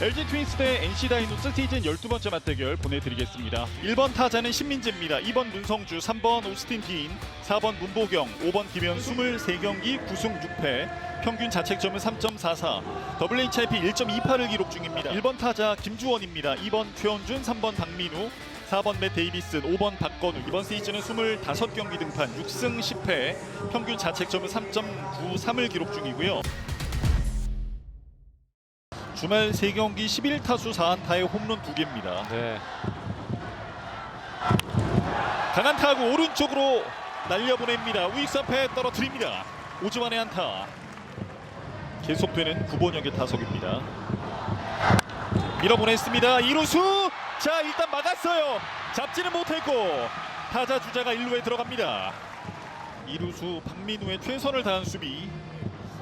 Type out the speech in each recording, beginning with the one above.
LG 트윈스 대 NC 다이노스 시즌 12번째 맞대결 보내드리겠습니다. 1번 타자는 신민재입니다. 2번 문성주, 3번 오스틴 디인, 4번 문보경, 5번 김현 23경기 9승 6패, 평균 자책점은 3.44, WHIP 1.28을 기록 중입니다. 1번 타자 김주원입니다. 2번 최원준, 3번 박민우, 4번 맷 데이비슨, 5번 박건우. 이번 시즌은 25경기 등판 6승 10패, 평균 자책점은 3.93을 기록 중이고요. 주말 3경기 11타수 4안타에 홈런 2개입니다. 네. 강한 타구 오른쪽으로 날려보냅니다. 우익수 앞에 떨어뜨립니다. 오즈만의 안타. 계속되는 구본혁의 타석입니다. 밀어보냈습니다. 이루수 자 일단 막았어요. 잡지는 못했고 타자 주자가 1루에 들어갑니다. 이루수 박민우의 최선을 다한 수비.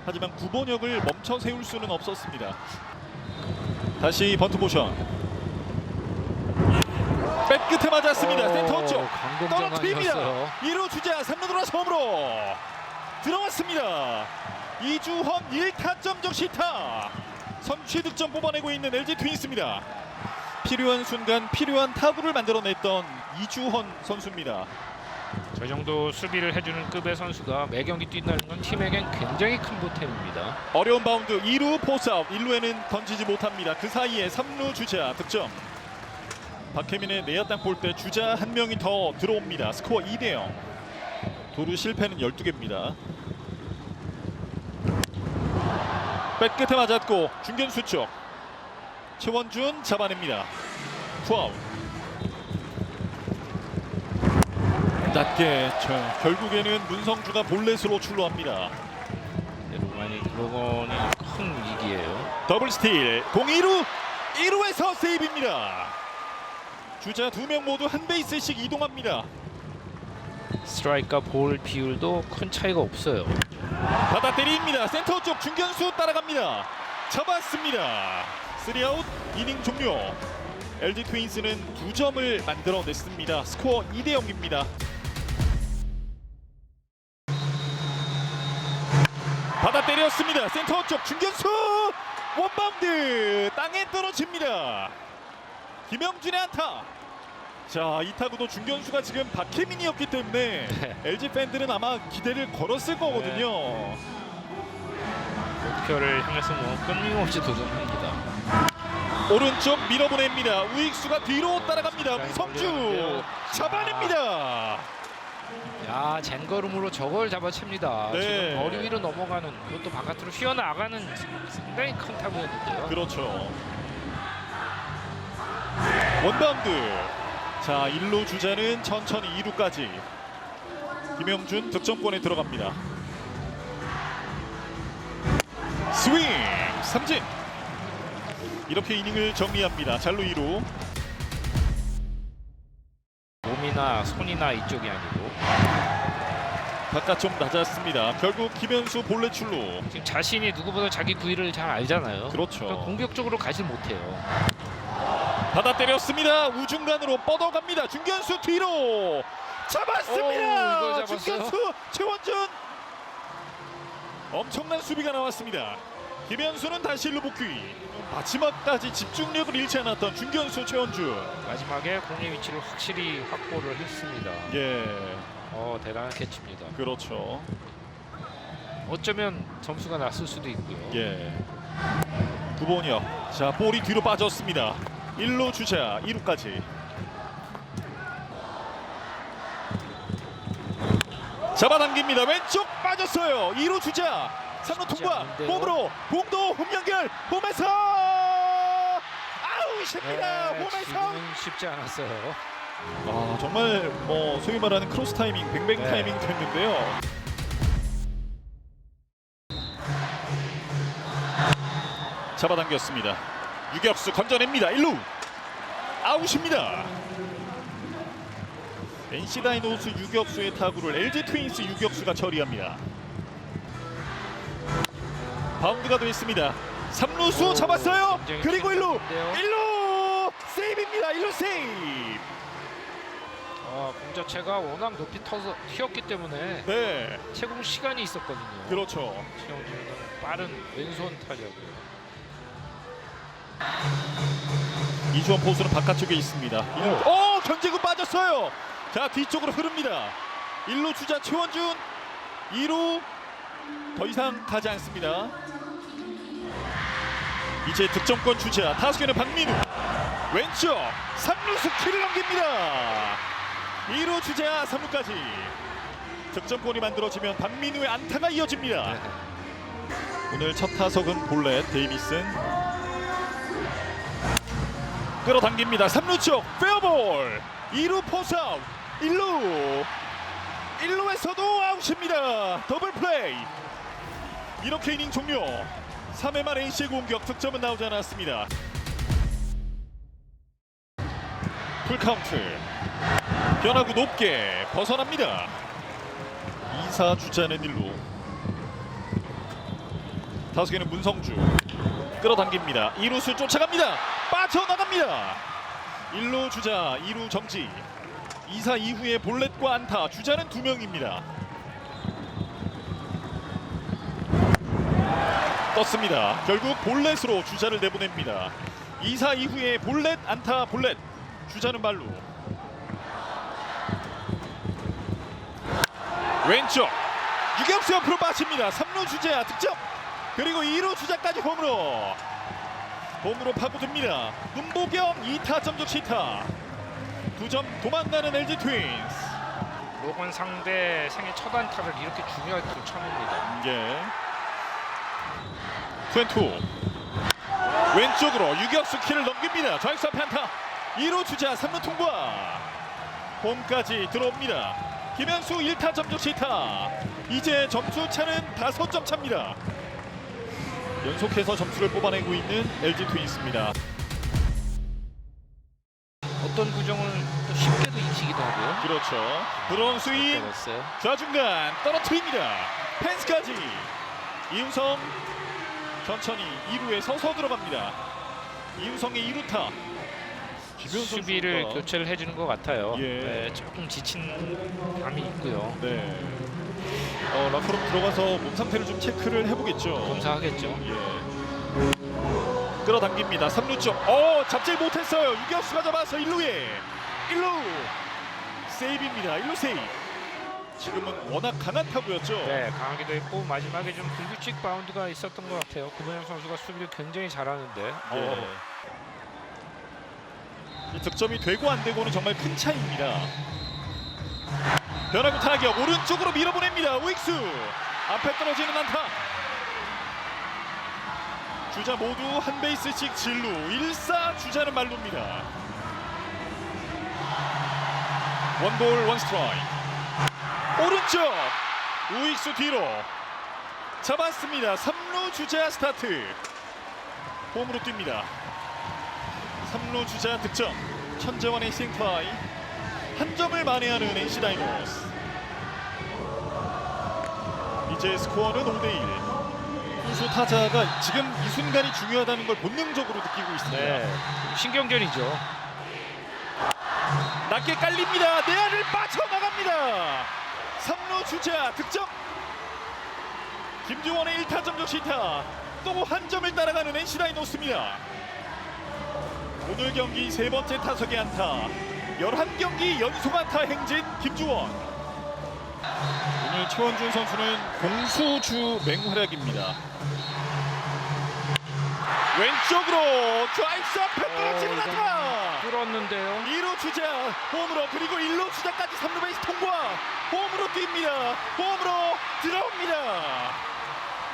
하지만 구본혁을 멈춰 세울 수는 없었습니다. 다시 번트 모션. 백 끝에 맞았습니다. 센터 쪽. 떨어뜨립니다. 강공장관이었어요. 1루 주자 3루 돌아 처음으로 들어왔습니다. 이주헌 1타점 적시타 선취 득점 뽑아내고 있는 LG 트윈스입니다. 필요한 순간 필요한 타구를 만들어냈던 이주헌 선수입니다. 저 정도 수비를 해주는 급의 선수가 매 경기 뛴다는 건 팀에겐 굉장히 큰 보탬입니다. 어려운 바운드 2루 포스아웃 1루에는 던지지 못합니다. 그 사이에 3루 주자 득점. 박혜민의 내야 땅 볼 때 주자 한 명이 더 들어옵니다. 스코어 2대 0. 도루 실패는 12개입니다. 백끝에 맞았고 중견수 쪽 최원준 잡아냅니다. 투아웃. 낮게 저, 결국에는 문성주가 볼넷으로 출루합니다. 네, 로마니 로건이 큰 위기예요. 더블 스틸. 공 2루. 1루에서 세이브입니다. 주자 두 명 모두 한 베이스씩 이동합니다. 스트라이크와 볼 비율도 큰 차이가 없어요. 받아 때립니다. 센터 쪽 중견수 따라갑니다. 잡았습니다. 3아웃 이닝 종료. LG 트윈스는 두 점을 만들어냈습니다. 스코어 2대 0입니다 때렸습니다. 센터 쪽 중견수! 원바운드! 땅에 떨어집니다. 김영준의 안타. 자 이 타구도 중견수가 지금 박혜민이었기 때문에 네. LG 팬들은 아마 기대를 걸었을 거거든요. 목표를 향해서 뭐 끊임없이 도전합니다. 오른쪽 밀어보냅니다. 우익수가 뒤로 따라갑니다. 걸렸는데요. 잡아냅니다 야 젠걸음으로 저걸 잡아챕니다. 네. 지금 머리 위로 넘어가는 그것도 바깥으로 휘어나가는 상당히 큰 타구였는데요. 그렇죠. 원바운드. 자 1루 주자는 천천히 2루까지. 김영준 득점권에 들어갑니다. 스윙! 삼진! 이렇게 이닝을 정리합니다. 잘루 2루 몸이나 손이나 이쪽이 아니고 바깥 좀 낮았습니다 결국 김현수 볼넷 출루 지금 자신이 누구보다 자기 구위를 잘 알잖아요. 그렇죠 그러니까 공격적으로 가질 못해요. 받아 때렸습니다. 우중간으로 뻗어갑니다. 중견수 뒤로 오, 잡았습니다. 잡았어요? 중견수 최원준 엄청난 수비가 나왔습니다. 김현수는 다시 일루 복귀. 마지막까지 집중력을 잃지 않았던 중견수 최원준. 마지막에 공의 위치를 확실히 확보를 했습니다. 예, 어 대단한 캐치입니다. 그렇죠. 어쩌면 점수가 났을 수도 있고요. 예. 구본혁. 자, 볼이 뒤로 빠졌습니다. 1루 주자 2루까지. 잡아당깁니다. 왼쪽 빠졌어요. 2루 주자. 3루 쉽지 통과. 않은데요. 몸으로 공도 홈 연결. 홈에서 아웃입니다. 네, 홈에서. 지금은 쉽지 않았어요. 아, 정말 뭐 소위 말하는 크로스 타이밍, 뱅뱅 네. 타이밍 됐는데요. 잡아당겼습니다. 유격수 건져냅니다. 1루 아웃입니다. NC 다이노스 유격수의 타구를 LG 트윈스 유격수가 처리합니다. 바운드가 됐습니다. 3루수 잡았어요. 굉장히 그리고 1루 좋은데요. 1루 세이브입니다. 1루 세이브. 어, 공 자체가 워낙 높이 터서 튀었기 때문에 네, 채공 시간이 있었거든요. 그렇죠. 최영준은 빠른 왼손 타자고요. 이주원 포수는 바깥쪽에 있습니다. 오 견제구 빠졌어요. 자 뒤쪽으로 흐릅니다. 1루 주자 최원준 2루 더 이상 가지 않습니다. 이제 득점권 주자 타석에는 박민우. 왼쪽 3루수 키를 넘깁니다. 2루 주자 3루까지. 득점권이 만들어지면 박민우의 안타가 이어집니다. 네. 오늘 첫 타석은 볼렛 데이비슨. 끌어당깁니다. 3루 쪽 페어볼. 2루 포스아웃. 1루. 1루에서도 아웃입니다. 더블 플레이 이렇게 이닝 종료 3회 말 NC의 공격 득점은 나오지 않았습니다 풀카운트 변화구 높게 벗어납니다 2사 주자는 1루 다수에는 문성주 끌어당깁니다. 2루수 쫓아갑니다. 빠져나갑니다. 1루 주자 2루 정지 2사 이후에 볼넷과 안타 주자는 두 명입니다. 떴습니다. 결국 볼넷으로 주자를 내보냅니다. 2사 이후에 볼넷 안타 볼넷 주자는 말루 왼쪽 유격수 옆으로 빠집니다. 3루 주자 득점 그리고 2루 주자까지 홈으로 홈으로 파고듭니다. 문보경 2타 점 적 시타 2점 도망가는 LG 트윈스 로건 상대 생애 첫 안타를 이렇게 중요하게 또 쳐냅니다. 예. 트웬투 왼쪽으로 유격수 키를 넘깁니다. 좌익수 앞에 안타 2루 주자 3루 통과 홈까지 들어옵니다. 김현수 1타 점적 시타 이제 점수 차는 5점 차입니다. 연속해서 점수를 뽑아내고 있는 LG 트윈스입니다. 어떤 구종을 또 쉽게도 이기기도 하고요. 그렇죠. 들어온 스윙 때렸어요. 좌중간 떨어뜨립니다. 펜스까지 이우성 천천히 2루에 서서 들어갑니다. 이우성의 2루타. 김현 수비를 선수가- 교체를 해주는 것 같아요. 예. 네, 조금 지친 감이 있고요. 네. 어, 러커룸 들어가서 몸 상태를 좀 체크를 해보겠죠. 검사하겠죠. 예. 끌어당깁니다. 3루 쪽. 어, 잡지 못했어요. 유격수가 잡아서 1루에. 1루. 세이브입니다. 1루 세이브. 지금은 워낙 강한 타구였죠. 네, 강하기도 했고 마지막에 좀 불규칙 바운드가 있었던 것 같아요. 구본영 선수가 수비를 굉장히 잘하는데. 예. 어, 이 득점이 되고 안 되고는 정말 큰 차이입니다. 변화구 타격 오른쪽으로 밀어보냅니다. 우익수 앞에 떨어지는 안타. 주자 모두 한 베이스씩 진루 1사 주자는 말루입니다. 원볼 원 스트라이크. 오른쪽 우익수 뒤로 잡았습니다. 3루 주자 스타트. 홈으로 뜁니다. 3루 주자 득점 천재원의 싱파이 한 점을 만회하는 NC 다이노스 이제 스코어는 5대1 투수 타자가 지금 이 순간이 중요하다는 걸 본능적으로 느끼고 있습니다 네, 신경전이죠. 낮게 깔립니다 내야를 빠져나갑니다 3루 주자 득점. 김주원의 1타 점 적 시타. 또 한 점을 따라가는 NC 다이노스입니다. 오늘 경기 세 번째 타석의 안타. 11경기 연속 안타 행진 김주원. 오늘 최원준 선수는 공수주 맹활약입니다. 왼쪽으로 좌익수 앞에 떨어지는 어, 안타 뚫었는데요. 2루 주자 홈으로 그리고 1루 주자까지 3루 베이스 통과 홈으로 뜁니다 홈으로 들어옵니다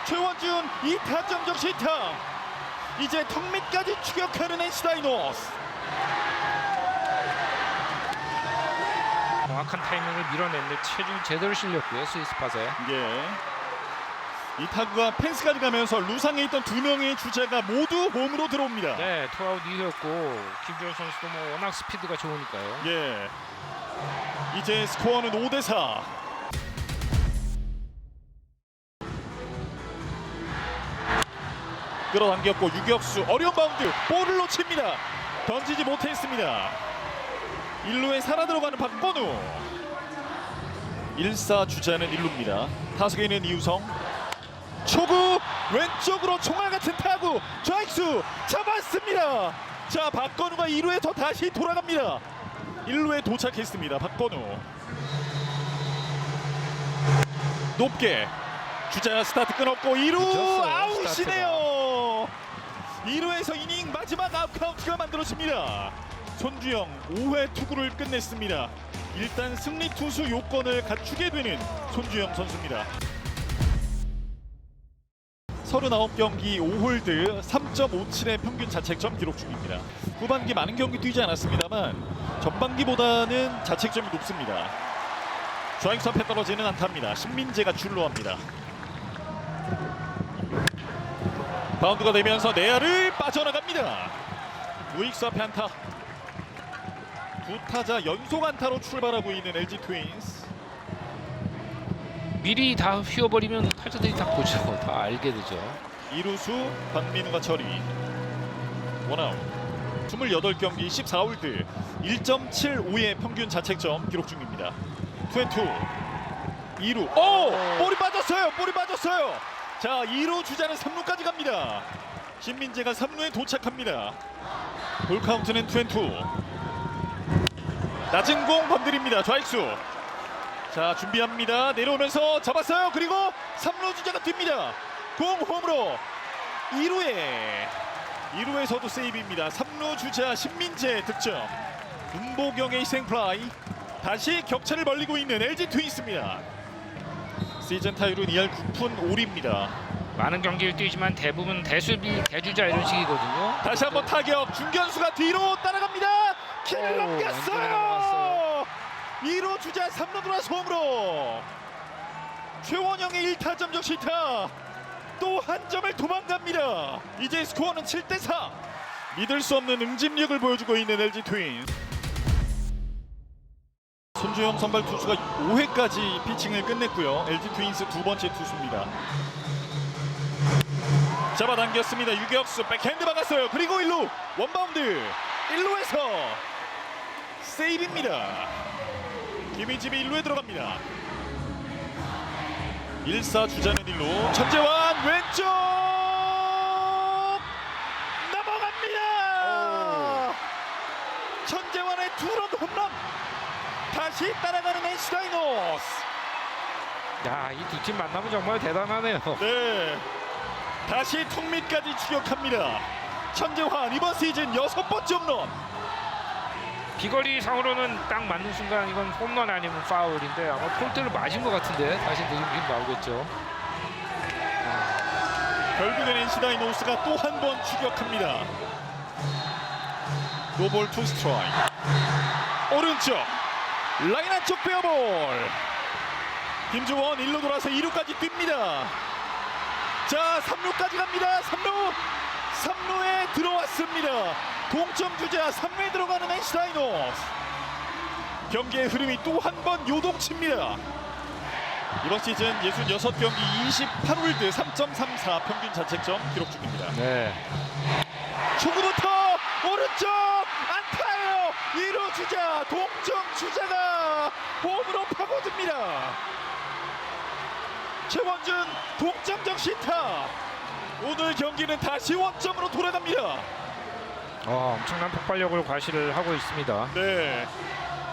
최원준 2타 점 적 시타 이제 턱밑까지 추격하는 NC 다이노스 정확한 타이밍을 밀어냈는데 체중이 제대로 실렸고요. 스위스 팟에. 예. 이 타구가 펜스까지 가면서 루상에 있던 두 명의 주자가 모두 홈으로 들어옵니다. 네, 투아웃 이겼고 김주현 선수도 뭐 워낙 스피드가 좋으니까요. 예. 이제 스코어는 5대 4. 끌어당겼고 유격수 어려운 바운드 볼을 놓칩니다. 던지지 못했습니다. 1루에 살아 들어가는 박건우. 1사 주자는 1루입니다. 타석에 있는 이우성 초구 왼쪽으로 총알 같은 타구 좌익수 잡았습니다. 자 박건우가 2루에서 다시 돌아갑니다. 1루에 도착했습니다. 박건우 높게 주자 스타트 끊었고 2루 늦었어요, 아웃이네요. 2루에서 이닝 마지막 아웃 카운트가 만들어집니다. 손주영 5회 투구를 끝냈습니다. 일단 승리 투수 요건을 갖추게 되는 손주영 선수입니다. 39경기 5홀드 3.57의 평균 자책점 기록 중입니다. 후반기 많은 경기 뛰지 않았습니다만 전반기보다는 자책점이 높습니다. 좌익수 앞에 떨어지는 안타입니다. 신민재가 출루 합니다. 바운드가 되면서 내야를 빠져나갑니다. 우익수 앞에 안타. 두 타자 연속 안타로 출발하고 있는 LG 트윈스. 미리 다 휘어버리면 타자들이 다 보죠. 다 알게 되죠. 이루수 박민우가 처리. 원아웃. 28경기 14홀드 1.75의 평균 자책점 기록 중입니다. 투앤투. 2루. 오! 볼이 빠졌어요! 볼이 빠졌어요! 자 2루 주자는 3루까지 갑니다. 신민재가 3루에 도착합니다. 볼 카운트는 투앤투. 낮은 공 건드립니다. 좌익수 자 준비합니다. 내려오면서 잡았어요. 그리고 3루 주자가 뜁니다. 공 홈으로 2루에 2루에서도 세이브입니다. 3루 주자 신민재 득점. 문보경의 희생플라이. 다시 격차를 벌리고 있는 LG 트윈스입니다. 시즌 타율은 2할 9푼 5리입니다. 많은 경기를 뛰지만 대부분 대수비 대주자 이런 식이거든요. 다시 한번 타격. 중견수가 뒤로 따라갑니다. 키를 넘겼어요. 2루 주자 3루 돌아서 홈으로. 최원영의 1타점 적시타. 또 한 점을 도망갑니다. 이제 스코어는 7대4 믿을 수 없는 응집력을 보여주고 있는 LG 트윈스. 손주영 선발 투수가 5회까지 피칭을 끝냈고요. LG 트윈스 두 번째 투수입니다. 잡아당겼습니다. 유격수 백핸드 막았어요. 그리고 1루 원바운드. 1루에서 세이브입니다 김희집이 1루에 들어갑니다 1사 주자는 1루 천재환 왼쪽 넘어갑니다 천재환의 투런 홈런 다시 따라가는 NC 다이노스 야, 이 두 팀 만나면 정말 대단하네요. 네. 다시 턱밑까지 추격합니다. 천재환 이번 시즌 여섯 번째 홈런. 비거리 상으로는 딱 맞는 순간 이건 홈런 아니면 파울인데 아마 폴트를 맞은 것 같은데 다시 느낌 나오겠죠. 결국엔 NC 다이노스가 또 한 번 추격합니다. 노볼 투 스트라이크. 오른쪽 라인 안쪽 페어볼. 김주원 1루 돌아서 2루까지 뜁니다. 자 3루까지 갑니다. 3루 3루에 들어왔습니다. 동점 주자 3루에 들어가는 NC 다이노스. 경기의 흐름이 또 한 번 요동칩니다. 이번 시즌 66경기 28홀드 3.34 평균 자책점 기록 중입니다. 네. 초구부터 오른쪽 안타예요. 1루 주자 동점 주자가 홈으로 파고듭니다. 최원준 동점적 시타. 오늘 경기는 다시 원점으로 돌아갑니다. 어, 엄청난 폭발력을 과시를 하고 있습니다. 네.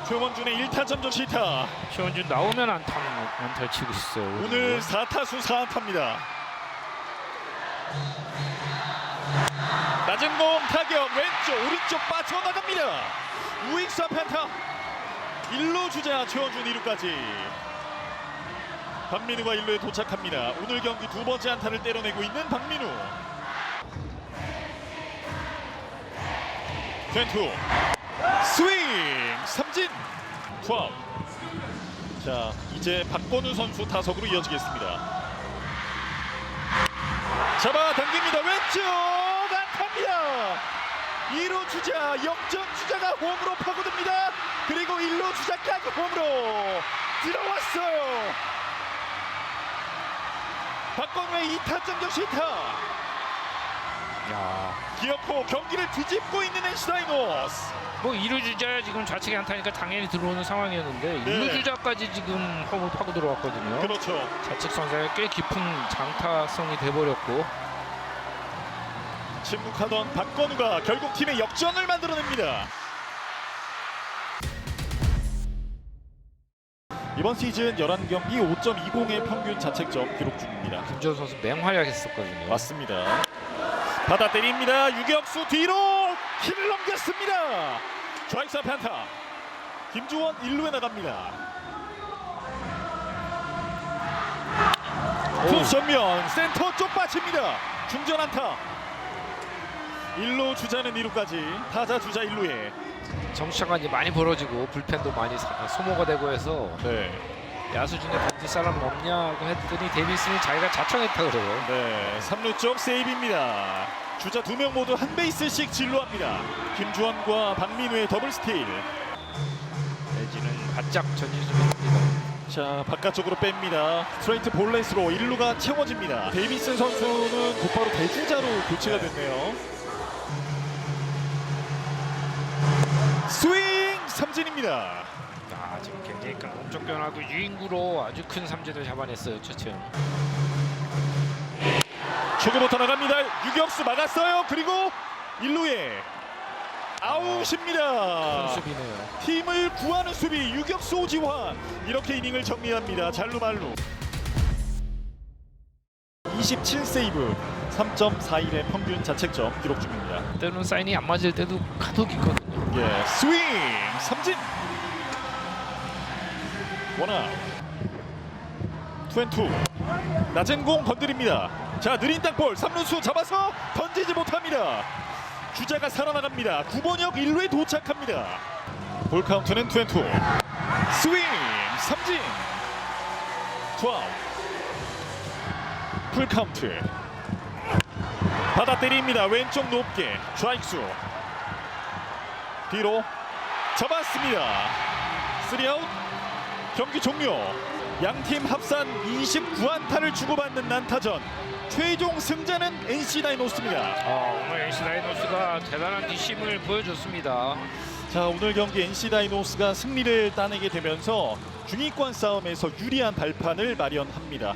최원준의 1타점적 시타. 최원준 나오면 안타 안타 치고 있어요. 오늘 4타수 4안타입니다. 낮은 공 타격 왼쪽 오른쪽 빠져나갑니다. 우익수 앞에 안타. 1루 주자 최원준 2루까지. 박민우가 1루에 도착합니다. 오늘 경기 두 번째 안타를 때려내고 있는 박민우. 트웬투. 스윙 삼진. 투아웃. 자 이제 박건우 선수 타석으로 이어지겠습니다. 잡아 당깁니다. 왼쪽 안타입니다. 2루 주자 역전 주자가 홈으로 파고듭니다. 그리고 1루 주자까지 홈으로 들어왔어요. 박건우의 2타점 적시타 야, 기어코 경기를 뒤집고 있는 NC 다이노스. 뭐 2루 주자 지금 좌측에 안타니까 당연히 들어오는 상황이었는데 네. 2루 주자까지 지금 홈을 파고 들어왔거든요. 그렇죠. 좌측 선수의 꽤 깊은 장타성이 돼버렸고 침묵하던 박건우가 결국 팀의 역전을 만들어냅니다. 이번 시즌 11경기 5.20의 평균 자책점 기록 중입니다. 김주현 선수 맹활약했었거든요. 맞습니다. 받아 때립니다. 유격수 뒤로 키를 넘겼습니다. 앞에 안타. 김주원 1루에 나갑니다. 투수 전면 센터 쪽 빠집니다. 중전 안타. 1루 주자는 2루까지 타자 주자 1루에 정시차가 이제 많이 벌어지고 불펜도 많이 사- 소모가 되고 해서 네. 야수 중에 던질 사람 없냐고 했더니 데비슨이 자기가 자청했다 그래요. 네, 3루 쪽 세이브입니다. 주자 두 명 모두 한 베이스씩 진루합니다. 김주원과 박민우의 더블 스틸. 내지는 바짝 전진 수비입니다. 자 바깥쪽으로 뺍니다. 스트레이트 볼넷으로 1루가 채워집니다. 데이비슨 선수는 곧바로 대주자로 교체가 됐네요. 스윙 삼진입니다. 아, 지금 굉장히 깡총 변하고 유인구로 아주 큰 삼진을 잡아냈어요 최채영. 초구부터 나갑니다. 유격수 막았어요. 그리고 1루에 아웃입니다. 큰 수비네요. 팀을 구하는 수비 유격수 오지환 이렇게 이닝을 정리합니다. 잘루말루 27세이브 3.41의 평균 자책점 기록 중입니다. 때로는 사인이 안 맞을 때도 카톡 있거든요. 예, 스윙 삼진 원아웃 투앤투 낮은 공 건드립니다. 자 느린 땅볼 3루수 잡아서 던지지 못합니다. 주자가 살아나갑니다. 구번역 1루에 도착합니다. 볼 카운트는 투앤투 스윙 삼진 투아웃 풀 카운트 받아 때립니다. 왼쪽 높게 좌익수 뒤로 잡았습니다. 3아웃 경기 종료. 양팀 합산 29안타를 주고받는 난타전. 최종 승자는 NC 다이노스입니다. 아, 오늘 NC 다이노스가 대단한 뒷심을 보여줬습니다. 자 오늘 경기 NC 다이노스가 승리를 따내게 되면서 중위권 싸움에서 유리한 발판을 마련합니다.